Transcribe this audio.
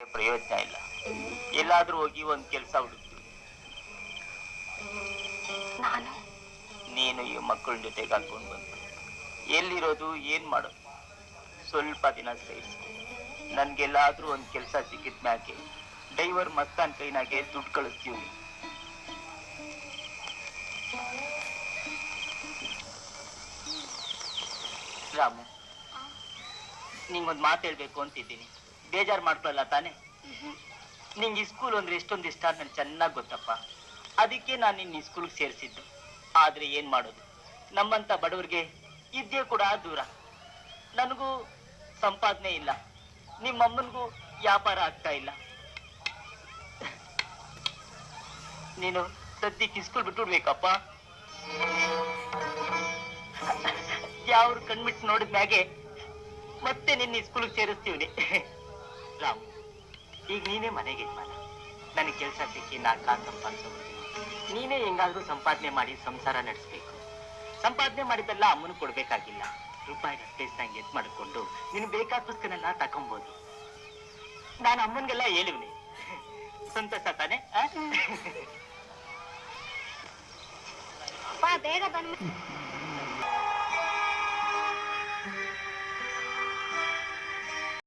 ಪ್ರಯೋಜನ ಇಲ್ಲ. ಎಲ್ಲಾದ್ರೂ ಹೋಗಿ ಒಂದ್ ಕೆಲಸ ಹುಡುಕ್ತೀವಿ ನಾನು? ನೀನು ಈ ಮಕ್ಕಳ ಜೊತೆಗೆ ಹಾಕೊಂಡು ಬಂದು. ಎಲ್ಲಿರೋದು ಏನ್ ಮಾಡೋದು ಸ್ವಲ್ಪ ದಿನ ಸಹಿಸ್ಕೊ ನನ್ಗೆಲ್ಲಾದ್ರೂ ಒಂದ್ ಕೆಲಸ ಸಿಕ್ಕಿದ ಮ್ಯಾಕೆ ಡೈವರ್ ಮಸ್ತಾನ್ ಕೈನಾಗೆ ದುಡ್ಡು ಕಳಿಸ್ತೀವಿ. ರಾಮು ನಿಂಗೊಂದ್ ಮಾತು ಹೇಳ್ಬೇಕು ಅಂತಿದ್ದೀನಿ. ಬೇಜಾರ್ ಮಾಡ್ಕೊಳಲ್ಲ ತಾನೆ? ನಿಂಗೆ ಸ್ಕೂಲ್ ಅಂದ್ರೆ ಎಷ್ಟೊಂದು ಇಷ್ಟ ನನ್ಗೆ ಚೆನ್ನಾಗಿ ಗೊತ್ತಪ್ಪ. ಅದಕ್ಕೆ ನಾನು ನಿನ್ನ ಸ್ಕೂಲ್ಗೆ ಸೇರಿಸಿದ್ದು. ಆದ್ರೆ ಏನ್ ಮಾಡೋದು? ನಮ್ಮಂತ ಬಡವರಿಗೆ ಇದ್ದೇ ಕೂಡ ದೂರ. ನನಗೂ ಸಂಪಾದನೆ ಇಲ್ಲ. ನಿಮ್ಮಮ್ಮನಿಗೂ ವ್ಯಾಪಾರ ಆಗ್ತಾ ಇಲ್ಲ. ನೀನು ಸದ್ಯಕ್ಕೆ ಸ್ಕೂಲ್ ಬಿಟ್ಟು ಬಿಡ್ಬೇಕಪ್ಪ ಯಾವ್ರು ಕಣ್ಬಿಟ್ಟು ನೋಡಿದ ಮ್ಯಾಗೆ ಮತ್ತೆ ನಿನ್ನ ಸ್ಕೂಲ್ಗೆ ಸೇರಿಸ್ತೀವಿ ರಾಮ್, ಈಗ ನೀನೇ ಮನೆಗೆ ಯಜಮಾನ. ನನಗೆ ಕೆಲಸ ಸಿಕ್ಕಿ ನಾಲ್ಕು ಕಾಸು ಸಂಪಾದಿಸೋದು ನೀನೇ ಹೆಂಗಾದ್ರೂ ಸಂಪಾದನೆ ಮಾಡಿ ಸಂಸಾರ ನಡೆಸ್ಬೇಕು. ಸಂಪಾದನೆ ಮಾಡಿದ್ದೆಲ್ಲ ಅಮ್ಮನ ಕೊಡ್ಬೇಕಾಗಿಲ್ಲ. ರೂಪಾಯಿ ಅಷ್ಟೇಸ್ದಂಗೆ ಎತ್ ಮಾಡಿಕೊಂಡು ನೀನು ಬೇಕಾದ ಪುಸ್ತಕನೆಲ್ಲ ತಕೊಂಬೋದು ನಾನು ಅಮ್ಮನ್ಗೆಲ್ಲ ಹೇಳಿವ್ನಿ. ಸಂತೋಷ ತಾನೆ ಬೇಗ ಬಂದ್